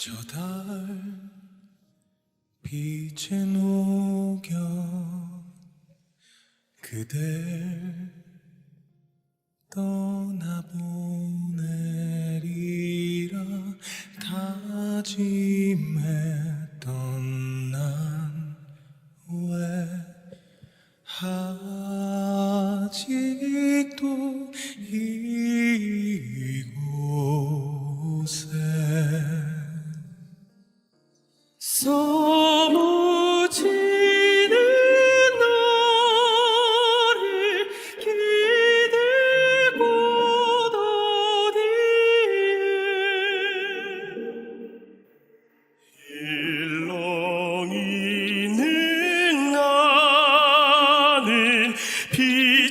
저 달 빛에 녹여 그댈 떠나보내리라. 다짐했던 난왜 아직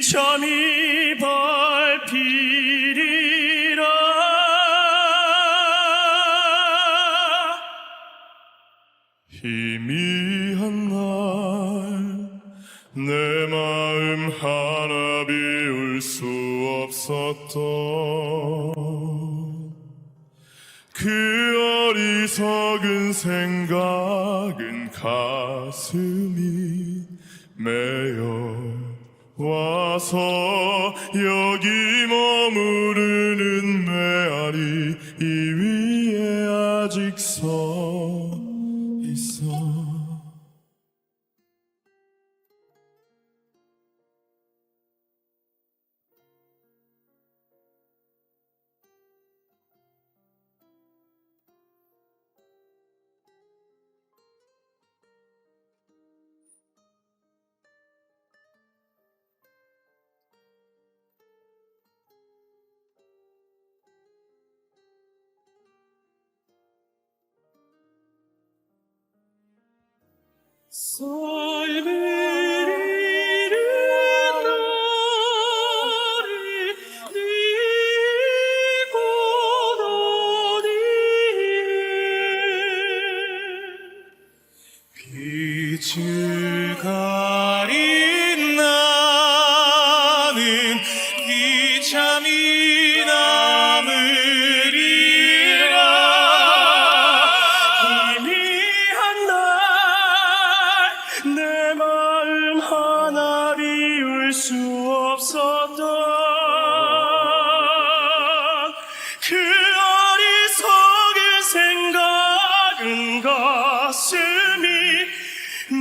비참히 밟히리라. 희미한 날 내 마음 하나 비울 수 없었던 그 어리석은 생각은 가슴이 메어 와서 여기 머무르는 메아리 이 위에 아직 서 빛을 가린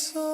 so